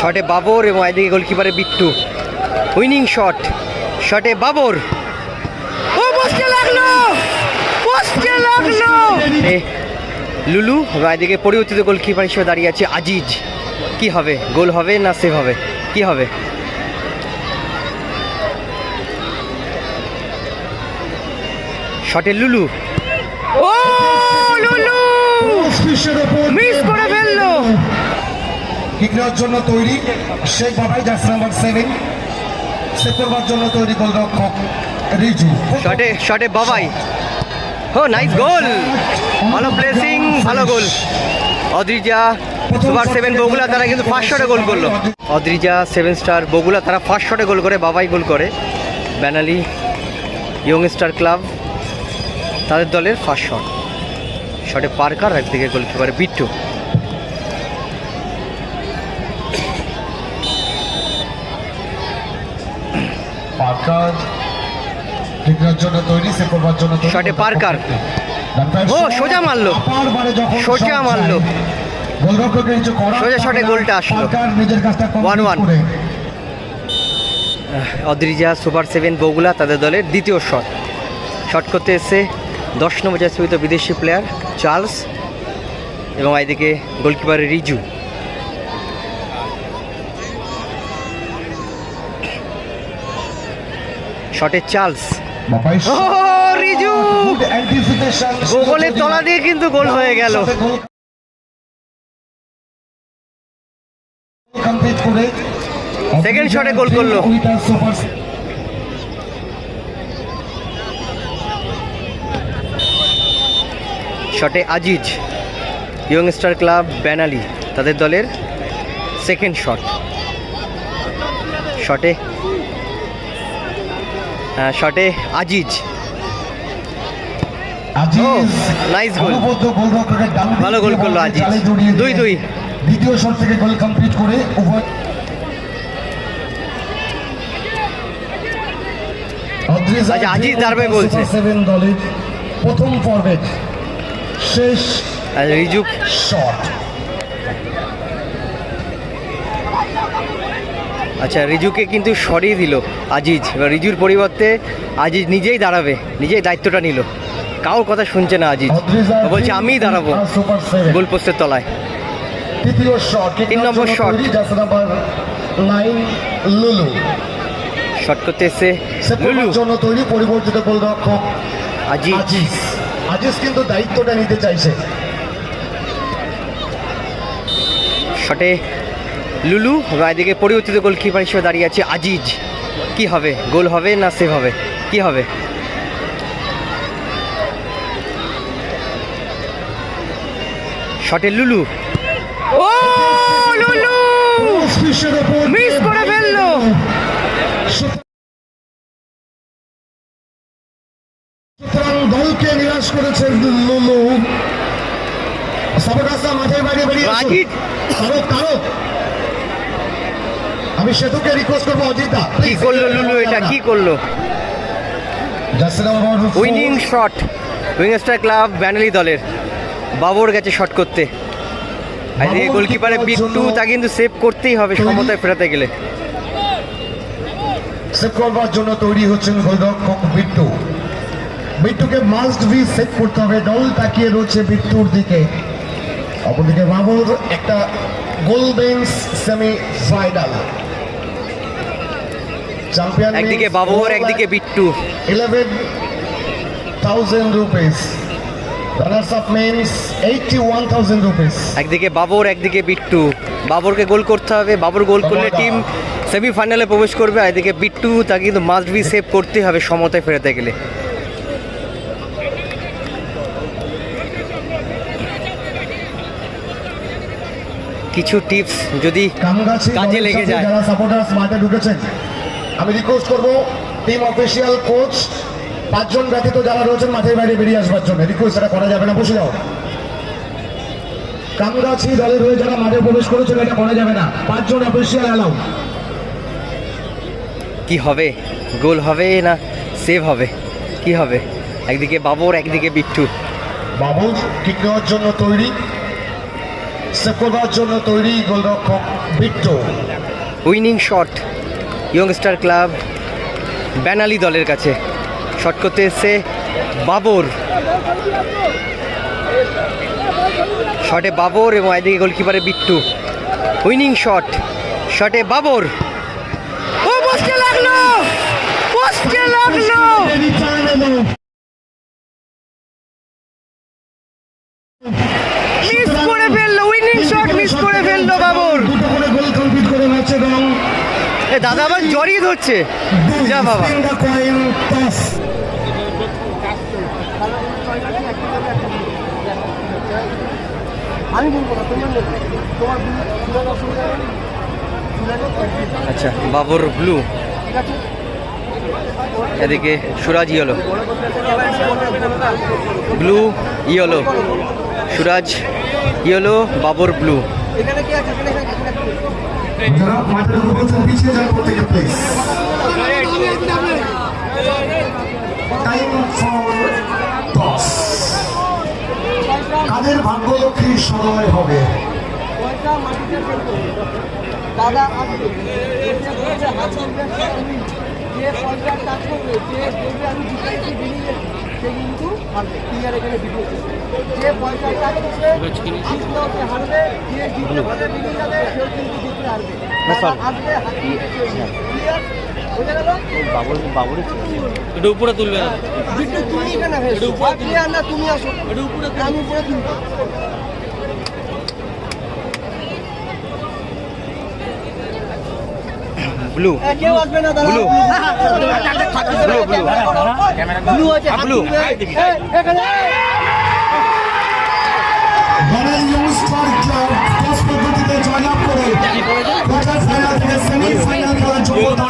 শটে বাবর এবং এদিকে গোলকিপারে বিট্টু। উইনিং শট, শটে বাবর। ও পোস্টে লাগল! লাগল! লুলু এদিকে পরিবর্তিত গোলকিপার হিসেবে দাঁড়িয়ে আছে আজিজ। কি হবে? গোল হবে না সেভ হবে? কি হবে? শটে লুলু। ও, লুলু! নেওয়ার জন্য তৈরি। শেখ বাবাই জার্সি নাম্বার সেভেন। সেভ করবার জন্য তৈরি গোলরক্ষক রিজু। শটে শটে বাবাই ও নাইস গোল ভালো প্লেসিং ভালো goal Adrija super seven Bagula তারা কিন্তু ফার্স্ট শটে গোল করল। অদ্রিজা সেভেন স্টার বগুলা তারা ফার্স্ট শটে গোল করে বাবাই গোল করে। ব্যানালি ইয়ং স্টার ক্লাব তাদের দলের ফার্স্ট শট শটে পার্কার একদিকে গোলকিপারে বিট্টু। পার্কার কিক জন্য তৈরি সেভ করবার জন্য শটে পার্কার। ও, সোজা মারলো। সোজা মারলো। গোলরক্ষকের নিচে করা সোজা শটে গোলটা আসলো। পার্কার নিজের কাজটা One complete Adrija super seven Bagula তাদের দলের দ্বিতীয় শট শট করতে এসে দশ নম্বর জাতীয় বিদেশি প্লেয়ার চার্লস এবং এদিকে গোলকিপার রিজু শটে চার্লস রিজু গোগলের তলা দিয়ে কিন্তু গোল হয়ে গেল। Shot এ গোল করল। শটে আজিজ ইয়ং স্টার ক্লাব ব্যানালি তাদের দলের সেকেন্ড শট শটে শটে আজিজ ডান দিক ভালো গোল করল আজিজ। দুই দুই। দ্বিতীয় শট থেকে গোল কমপ্লিট করে উভয় আচ্ছা, আজিজ দাঁড়াবে বলছে। সেভেন দলের প্রথম পর্বের শেষ রিজুক রিজু শট আচ্ছা রিজুকে কিন্তু সরিয়ে দিল আজিজ। এবার রিজুর পরিবর্তে আজিজ নিজেই দাঁড়াবে নিজেই দায়িত্বটা নিল। কারোর কথা শুনছে না আজিজ। বলছে আমিই দাঁড়াবো সুপার সেভেন গোল পোস্টের তলায়। তৃতীয় শট তিন নম্বর লুলু শট করতে এসে সেভ লুলু করবার জন্য তৈরি পরিবর্তিত গোলরক্ষক আজিজ। আজিজ। আজিজ কিন্তু দায়িত্বটা নিতে চাইছে। শটে লুলু এবং এদিকে পরিবর্তিত গোলকিপার হিসেবে দাঁড়িয়ে আছে আজিজ। কি হবে? গোল হবে না সেভ হবে? কি হবে? শটে লুলু। ও লুলু! মিস করে ফেলল। সুতরাং দলকে নিরাশ করেছে লুলু। সাবকাসা মাঠের বাইরে বেরিয়ে তারক তারক! আমি সেতুকে রিকোয়েস্ট করব অজিতা কি করল লুলু এটা? কি করল? উইনিং শট উইংস্টার ক্লাব ব্যানালি দলের। বাবর গেছে শট করতে। বাবর গোলকিপারে বিট্টু তা কিন্তু সেভ করতেই হবে। সমতায় ফেরাতে গেলে। সেভ করবার জন্য তৈরি হচ্ছেন গোলরক্ষক বিট্টু। বিট্টুকে মাস্ট বি সেভ করতে হবে। দল তাকিয়ে রয়েছে বিট্টুর দিকে। অপরদিকে বাবর একটা গোল্ডেন সেমি ফাইনাল একদিকে বাবর একদিকে Bittu. Eleven thousand rupees runners up men's eighty one thousand rupees একদিকে বাবর একদিকে বিট্টু। বাবরকে গোল করতে হবে বাবর গোল করলে টিম সেমিফাইনালে প্রবেশ করবে আর এদিকে বিট্টু তাকে কিন্তু মাস্ট বি সেভ করতেই হবে সমতায় ফেরাতে গেলে। কিছু টিপস যদি কাজে লেগে যায়। যারা সাপোর্টার্স মাঠে ঢুকেছেন আমি রিকোয়েস্ট করব টিম অফিসিয়াল কোচ পাঁচজন ব্যতীত যারা রয়েছেন মাঠের বাইরে বেরিয়ে আসবার জন্য। রিকোয়েস্ট এটা করা যাবে না বসে যাও। কামগাছি দলের হয়ে যারা মাঠে প্রবেশ করেছেন এটা করা যাবে না। পাঁচজন অফিসিয়াল অ্যালাউ কি হবে? গোল হবে না সেভ হবে? কি হবে? একদিকে বাবর একদিকে বিট্টু। বাবুল কিক নেওয়ার জন্য তৈরি। সেভ করবার জন্য তৈরি গোলরক্ষক Bittu. Winning shot youngster club Banali দলের কাছে। শট করতে এসছে বাবর। শটে বাবর এবং এদিকে গোলকিপারে বিট্টু। উইনিং শট শটে বাবর। ও পোস্টে লাগল! পোস্টে মিস করে ফেলল উইনিং শট মিস করে ফেলল বাবর। গোল কমপ্লিট করে ম্যাচে দাদা আবার জড়িয়ে ধরছে। যা বাবা। আচ্ছা বাবর ব্লু এদিকে Suraj yellow blue yellow Suraj yellow Babar blue যারা মাঠের উপর বলছেন পিছিয়ে যান প্রত্যেকে প্লিজ টাইম ফর টস কাদের ভাগ্যলক্ষ্মীর সময় হবে? দাদা আসবে যে পয়সার কাজ করবে যে আমি সে কিন্তু হারবে ক্লিয়ার এখানে বিপরীত যে পয়সার কাজ করবে জিতলেও হারবে যে জিতলে ভালো বেরিয়ে যাবে সেও কিন্তু জিতলে হারবে। দাদা হাতি ক্লিয়ার এটা উপরে তুলবে না। তুমি এখানে তুমি আসো। আমি উপরে তুলবো। ব্লু কেউ আসবে না ব্লু ব্লু ব্লু ব্লু আছে ব্লু এখানে। বাংলা ইয়ংস্টার ক্লাব দশ পদ্ধতিতে জয়লাভ করে কোয়ার্টার ফাইনাল থেকে সেমিফাইনাল খেলার যোগ্যতা